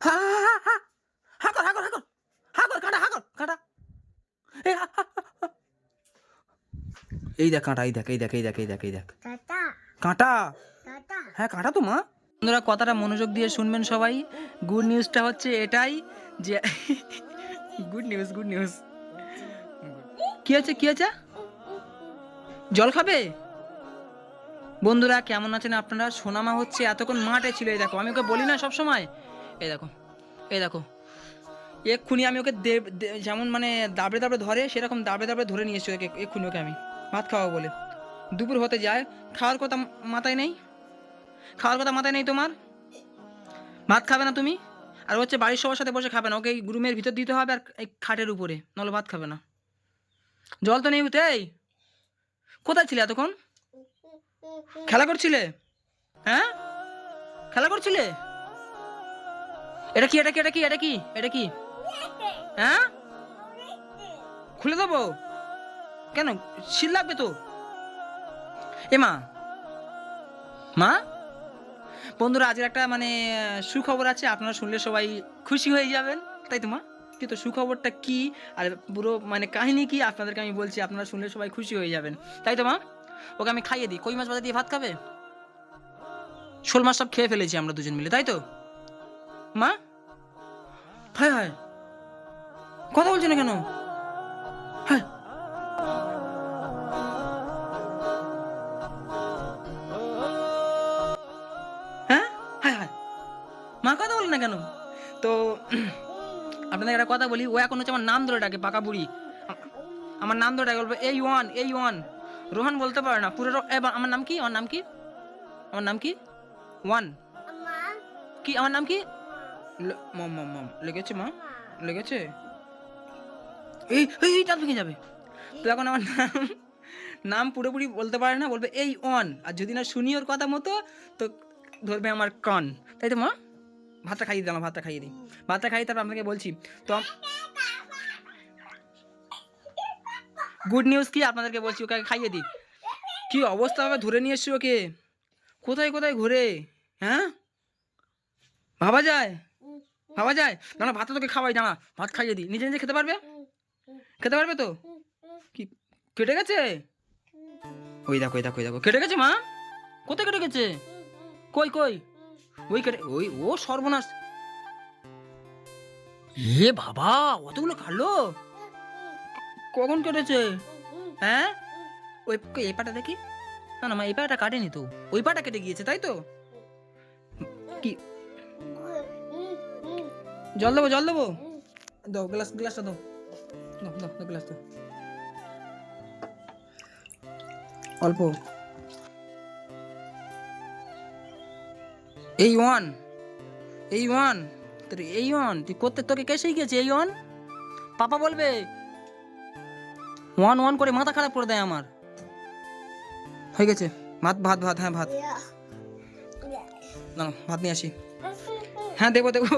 হা হা হা হা। কর হা কর হা কর হা কাটা। হা কাটা এই। এই দেখ কাঁটা এই দেখ এই দেখ এই দেখ এই দেখ এই দেখ। কাঁটা। হ্যাঁ কাঁটা তো মা। বন্ধুরা কথাটা মনোযোগ দিয়ে শুনবেন সবাই। গুড নিউজটা হচ্ছে এটাই যে গুড নিউজ গুড নিউজ কি আছে কি আছে জল খাবে? বন্ধুরা কেমন আছেন আপনারা? সোনামা হচ্ছে এতক্ষণ মাঠে ছিল এই দেখো। আমি ওকে বলি না সব সময় এই দেখো এই দেখো। এক্ষুনি আমি ওকে যেমন মানে দাবড়ে দাবড়ে ধরে, সেরকম দাবড়ে দাবড়ে ধরে নিয়ে ওকে, এক্ষুনি ওকে আমি। ভাত খাওয়াবো বলে। দুপুর হতে যায়। খাওয়ার কথা মাথায় নেই? খাওয়ার কথা মাথায় নেই তোমার? ভাত খাবে না তুমি? আর হচ্ছে বাড়ির সবার সাথে বসে খাবে না, ওকে এই রুমের ভিতর দিতে হবে আর এই খাটের উপরে, নাহলে ভাত খাবে না। জল তো নেই উঠে কোথায় ছিলে এতক্ষণ? খেলা করছিলে? হ্যাঁ? খেলা করছিলে? এটা কি এটা কি এটা কি এটা কি এটা কি? হ্যাঁ? খুলে দেবো? কেন? শিল লাগবে তো? এ মা। মা? বন্ধুরা আজকের একটা মানে সুখবর আছে, আপনারা শুনলে সবাই খুশি হয়ে যাবেন। তাই তো মা? কিন্তু সুখবরটা কি আর পুরো মানে কাহিনী কি, আপনাদেরকে আমি বলছি, আপনারা শুনলে সবাই খুশি হয়ে যাবেন। তাই তো মা? ওকে আমি খাইয়ে দিই। কই মাছ ভাজা দিয়ে ভাত খাবে? শোল মাছ সব খেয়ে ফেলেছি আমরা দুজন মিলে, তাই তো? মা? হায় হায়। কথা বলছে না কেন? হ্যাঁ। হ্যাঁ? হায় হায়। মা কথা বলে না কেন? তো আপনাদের একটা কথা বলি ও এখন হচ্ছে আমার নাম ধরে ডাকে পাকা বুড়ি। আমার নাম ধরে ডাকে বলবে এই ওয়ান এই ওয়ান। রোহান বলতে পারে না পুরো আমার নাম কি? আমার নাম কি? আমার নাম কি? ওয়ান। কি আমার নাম কি? মম মম মম। লেগেছে মা? লেগেছে? এই এই দাঁত ভেঙে যাবে। তো এখন আমার নাম নাম পুরোপুরি বলতে পারে না বলবে এই অন। আর যদি না শুনি ওর কথা মতো তো ধরবে আমার কন। তাই তো মা? ভাতটা খাইয়ে আমার ভাতটা খাইয়ে দিই। ভাতটা খাইয়ে তারপর আপনাকে বলছি তো গুড নিউজ কি? আপনাদেরকে বলছি ওকে খাইয়ে দিই। কি অবস্থা হবে? ধরে নিয়ে এসছি ওকে? কোথায় কোথায় ঘুরে? হ্যাঁ? ভাবা যায়? ভাবা যায়? দাঁড়া ভাত তোকে খাওয়াই, দাঁড়া, ভাত খাইয়ে দিই। নিজে নিজে খেতে পারবে? খেতে পারবে তো? কি, কেটে গেছে? ওই দেখো ওই দেখো ওই দেখো। কেটে গেছে, মা? কোথায় কেটে গেছে? কই কই? ওই কেটে, ওই, ও সর্বনাশ। হে বাবা, অতগুলো খালো কখন কেটেছে? হ্যাঁ? ওই এই পাটা দেখি? না না, মা, এই পাটা কাটেনি তো। ওই পাটা কেটে গিয়েছে, তাই তো? কি জল দেবো জল দেবো? দাও গ্লাস গ্লাসটা দাও। দাও দাও গ্লাস দাও অল্প। এই ওয়ান এই ওয়ান, তোর এই ওয়ান, তুই করতে, তোকে কে শিখেছে এই ওয়ান? পাপা বলবে। ওয়ান ওয়ান করে মাথা খারাপ করে দেয় আমার। হয়ে গেছে। ভাত ভাত ভাত হ্যাঁ ভাত। না ভাত নিয়ে আসি। হ্যাঁ দেবো দেবো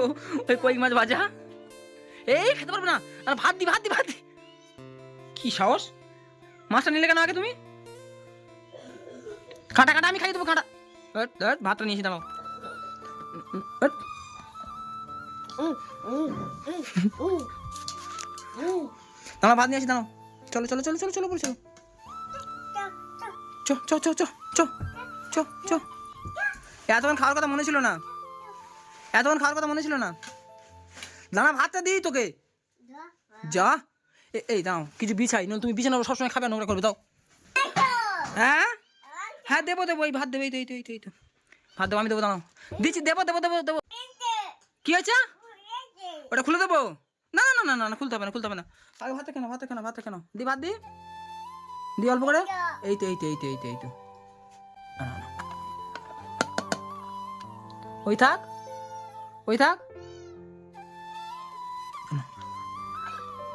ওই কই মাছ ভাজা? এই, খেতে পারবে না। আর ভাত দি ভাত দি ভাত দি। কি সাহস? মাছটা নিলে কেন আগে তুমি? কাটা কাটা, আমি খাই দেবো কাটা। ভাতটা নিয়েছি দাঁড়াও। দাঁড়াও, ভাত নিয়ে আসি দাঁড়াও। চলো চলো চলো চলো চলো চলো। চ চ চ চ চ চ চ। এতক্ষণ খাওয়ার কথা মনে ছিল না? এতক্ষণ খাওয়ার কথা মনে ছিল না? দাঁড়া, ভাতটা দিই তোকে। যা। এই দাও, কিছু বিছাই নয় তুমি বিছানা সবসময় খাবে, নোংরা করবে, দাও। হ্যাঁ? হ্যাঁ দেবো দেবো, এই ভাত দেবো, এই তো এই তো এই তো ভাত দেবো, আমি দেবো, দাঁড়াও। দিচ্ছি, দেবো দেবো দেবো দেবো। কি হয়েছে? ওটা খুলে দেবো? না না না না না খুলতে হবে না, খুলতে হবে না। আগে ভাতে কেন ভাতে কেন ভাতে কেন? দি, ভাত দি। দি অল্প করে। এই তো এই তো এই তো এই তো এই তো। ওই থাক। ওই থাক?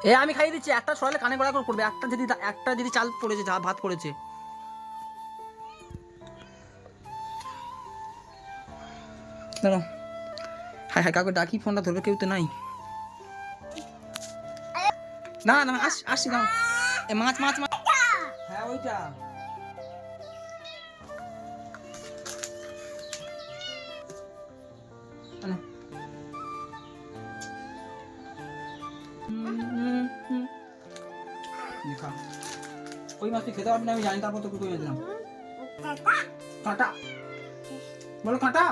এ আমি খাইয়ে দিচ্ছি। একটা সরালে কানে গড়া করে পড়বে। একটা যদি একটা যদি চাল পড়েছে যা ভাত পড়েছে। দাঁড়াও। হ্যাঁ হ্যাঁ কাউকে ডাকি ফোনটা ধরবে কেউ তো নাই। না না না, আস আসছি দাও এ মাছ মাছ মাছ। হ্যাঁ ওইটা। আনো। কই মাছ তুই খেতে পারবি না আমি জানি তারপর তোকে কই দিলাম। কাঁটা? বলো কাঁটা।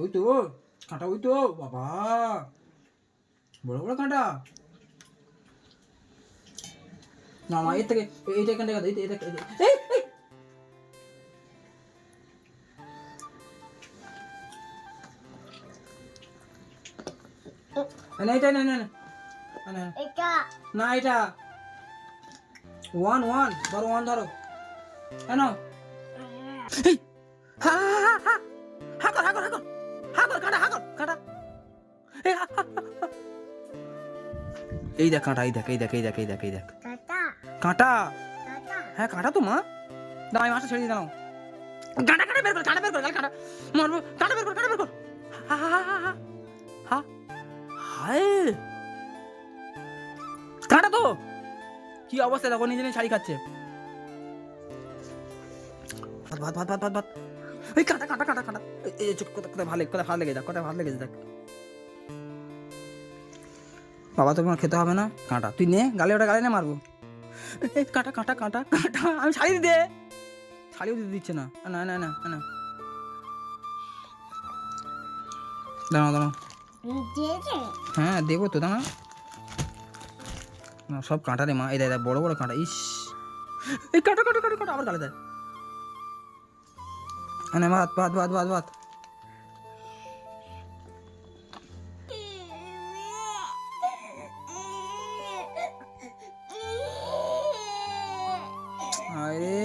ওই তো কাঁটা ওই তো বাবা। বড় বড় কাঁটা। না মা এর থেকে এই- এইটা এখান থেকে না এটা না না না না, না। না এটা। ওয়ান ওয়ান ধরো ওয়ান ধরো কেন এই, হা হা হা হা হা কর হা কর হা কর হা কাটা হা কাটা এই, দেখ কাঁটা এই দেখ এই দেখ এই দেখ এই দেখ এই দেখ কাঁটা হ্যাঁ কাঁটা তো মা আমি মাছটা ছেড়ে দিয়ে দাও কাঁটা কাঁটা বের কর কাঁটা বের কর কাঁটা মারবো কাঁটা বের কর কাঁটা বের কর হা হা হা হা হা কি অবস্থা? দেখো নিজে শাড়ি খাচ্ছে। ভাত ভাত ভাত ভাত ভাত এই কাঁটা কাঁটা কাঁটা কাঁটা। এই- এই চুপ কোথায় কোথায় ভালো লেগে যাক ভালো লেগেছে দেখ বাবা তোমার খেতে হবে না? কাঁটা তুই নে গালে ওটা গালে না মারবো। কাঁটা কাঁটা কাঁটা কাঁটা আমি ছাড়ি দে। ছাড়িও দিতে দিচ্ছে না। না না না না দাঁড়াও দাঁড়াও। হ্যাঁ দেবো তো দাঁড়া না, সব কাঁটা রে মা। এই দেয় বড় বড় কাঁটা। ইস। এই কাঁটা কাঁটা কাঁটা কাঁটা, আবার গালে দেয়। মানে ভাত ভাত ভাত ভাত ভাত। আরে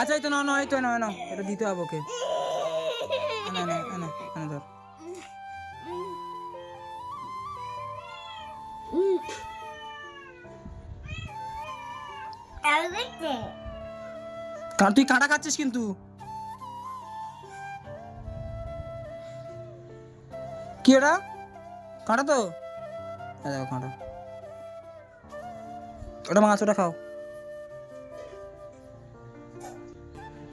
আচ্ছা এই তো না না এই তো না না এটা দিতে হবে ওকে। না না না না কারণ তুই কাঁটা খাচ্ছিস কিন্তু। কি এটা কাঁটা তো? দেখো কাঁটা। ওটা মাছ, ওটা খাও।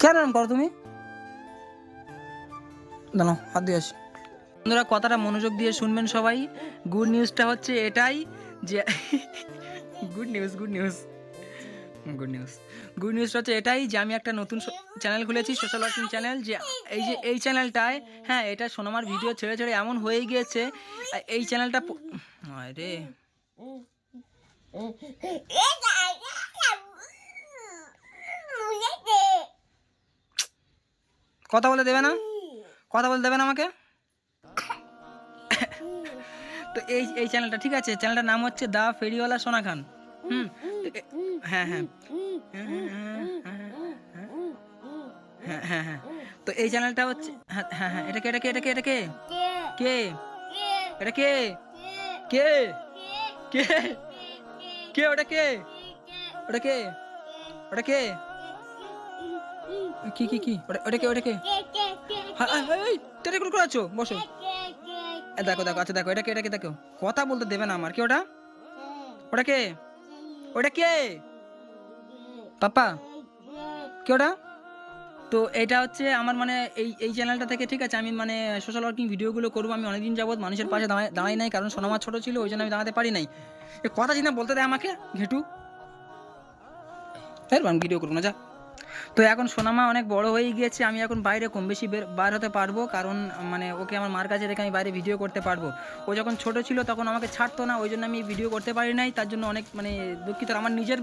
কেন এরম করো তুমি? দাঁড়াও, হাত দিয়ে আসি। বন্ধুরা, কথাটা মনোযোগ দিয়ে শুনবেন সবাই। গুড নিউজটা হচ্ছে এটাই যে good news good news good news good নিউজটা হচ্ছে এটাই যে আমি একটা নতুন চ্যানেল খুলেছি সোশ্যাল ওয়ার্কিং চ্যানেল যে এই যে এই চ্যানেলটায় হ্যাঁ এটা সোনামার ভিডিও ছেড়ে ছেড়ে এমন হয়ে গিয়েছে এই চ্যানেলটা আরে কথা বলে দেবে না? কথা বলে দেবে না আমাকে? তো এই এই চ্যানেলটা ঠিক আছে চ্যানেলটার নাম হচ্ছে দা ফেরিওয়ালা সোনা খান। হুম হ্যাঁ হ্যাঁ। হ্যাঁ হ্যাঁ হ্যাঁ তো এই চ্যানেলটা হচ্ছে হ্যাঁ হ্যাঁ হ্যাঁ। এটা কে এটা কে এটা কে এটা কে? কে? এটা কে? কে? কে? কে? ওটা কে? ওটা কে? ওটা কে? কি কি কি? ওটা কে ওটা কে? হ্যাঁ এই তেরে করে আছো। বসো। দেখো দেখো আচ্ছা দেখো, এটা কে এটা কে, দেখো। কথা বলতে দেবে না আমার। কি ওটা? ওটা কে? ওটা কে? পাপা। কে ওটা? তো এটা হচ্ছে আমার মানে এই এই চ্যানেলটা থেকে ঠিক আছে, আমি মানে সোশ্যাল ওয়ার্কিং ভিডিওগুলো করব, আমি অনেকদিন যাবত মানুষের পাশে দাঁড়াই দাঁড়াই নাই, কারণ সোনামা ছোট ছিল, ওই জন্য আমি দাঁড়াতে পারি নাই। এ কথা চিন্তা বলতে দেয় আমাকে, ঘেটু। তাই ভিডিও করব না, যা। তো এখন সোনামা অনেক বড় হয়ে গিয়েছে, আমি এখন বাইরে কম বেশি বের হতে পারব, কারণ মানে ওকে আমার মার কাছে রেখে আমি বাইরে ভিডিও করতে পারব। ও যখন ছোট ছিল তখন আমাকে ছাড়তো না, ওই জন্য আমি ভিডিও করতে পারি নাই, তার জন্য অনেক মানে দুঃখিত। আমার নিজের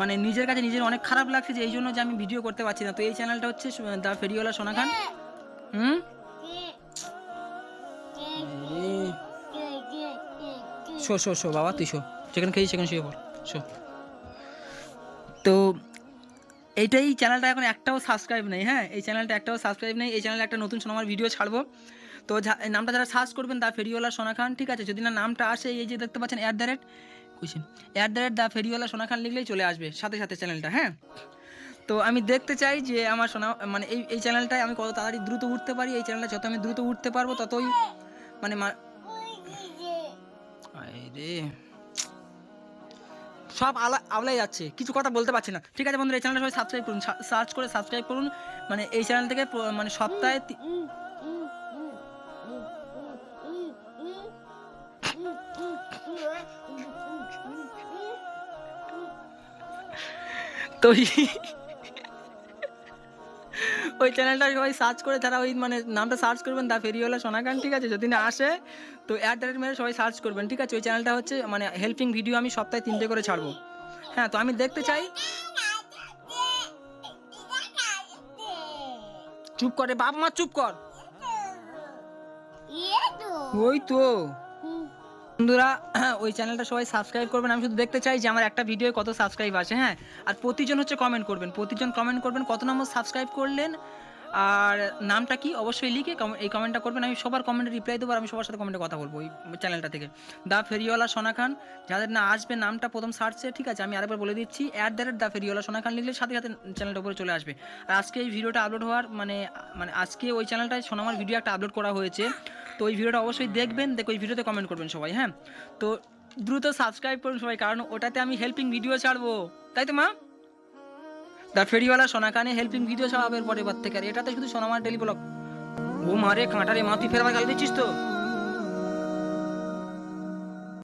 মানে নিজের কাছে নিজের অনেক খারাপ লাগছে যে এই জন্য যে আমি ভিডিও করতে পারছি না। তো এই চ্যানেলটা হচ্ছে দা ফেরিওয়ালা সোনা খান। হুম? শো শো শো, বাবা তুই শো। যেখানে খেয়েছিস সেখানে শুয়ে পড়, শো। তো এইটাই চ্যানেলটা এখন একটাও সাবস্ক্রাইব নেই হ্যাঁ? এই চ্যানেলটা একটাও সাবস্ক্রাইব নেই এই চ্যানেলে একটা নতুন সোনামার ভিডিও ছাড়বো। তো নামটা যারা সার্চ করবেন দা ফেরিওয়ালা সোনা খান ঠিক আছে? যদি না নামটা আসে এই যে দেখতে পাচ্ছেন অ্যাট দ্য রেট কুইশন অ্যাট দ্য রেট দা ফেরিওয়ালা সোনা খান লিখলেই চলে আসবে সাথে সাথে চ্যানেলটা হ্যাঁ? তো আমি দেখতে চাই যে আমার সোনা মানে এই এই চ্যানেলটায় আমি কত তাড়াতাড়ি দ্রুত উঠতে পারি এই চ্যানেলটা যত আমি দ্রুত উঠতে পারব ততই মানে আরে সব আলা আওলাই যাচ্ছে। কিছু কথা বলতে পারছি না। ঠিক আছে বন্ধুরা, এই চ্যানেলটা সবাই সাবস্ক্রাইব করুন সার্চ করে সাবস্ক্রাইব করুন। মানে এই চ্যানেল থেকে মানে সপ্তাহে তি- ওই চ্যানেলটা সবাই সার্চ করে তারা ওই মানে নামটা সার্চ করবেন দা ফেরিওয়ালা সোনাকান ঠিক আছে? যদি না আসে তো অ্যাট দ্য রেট মেরে সবাই সার্চ করবেন ঠিক আছে? ওই চ্যানেলটা হচ্ছে মানে হেল্পিং ভিডিও আমি সপ্তাহে তিনটে করে ছাড়বো। হ্যাঁ তো আমি দেখতে চাই। চুপ করে বাপ মা চুপ কর। ওই তো। বন্ধুরা, ওই চ্যানেলটা সবাই সাবস্ক্রাইব করবেন। আমি শুধু দেখতে চাই যে আমার একটা ভিডিও কত সাবস্ক্রাইব আছে হ্যাঁ? আর প্রতিজন হচ্ছে কমেন্ট করবেন। প্রতিজন কমেন্ট করবেন, কত নম্বর সাবস্ক্রাইব করলেন, আর নামটা কি অবশ্যই লিখে এই কমেন্টটা করবেন। আমি সবার কমেন্টে রিপ্লাই দেবো আর আমি সবার সাথে কমেন্টে কথা বলব ওই চ্যানেলটা থেকে। দা ফেরিওয়ালা সোনা খান, যাদের না আসবে নামটা প্রথম সার্চে ঠিক আছে? আমি আরেকবার বলে দিচ্ছি অ্যাট দ্য রেট দা ফেরিওয়ালা সোনা খান লিখলে সাথে সাথে চ্যানেলটা উপরে চলে আসবে। আর আজকে এই ভিডিওটা আপলোড হওয়ার মানে মানে আজকে ওই চ্যানেলটায় সোনামার ভিডিও একটা আপলোড করা হয়েছে। তো ওই ভিডিওটা অবশ্যই দেখবেন, দেখো ওই ভিডিওতে কমেন্ট করবেন সবাই হ্যাঁ? তো দ্রুত সাবস্ক্রাইব করুন সবাই, কারণ ওটাতে আমি হেল্পিং ভিডিও ছাড়বো। তাই তো, মা? দা ফেরিওয়ালা সোনাকানে হেল্পিং ভিডিও ছাড়াবের পরে বার থেকে, আর এটাতে শুধু সোনামার ডেলি ব্লগ ও মারে কাঁটারে মা, তুই ফের আবার গালি দিচ্ছিস তো?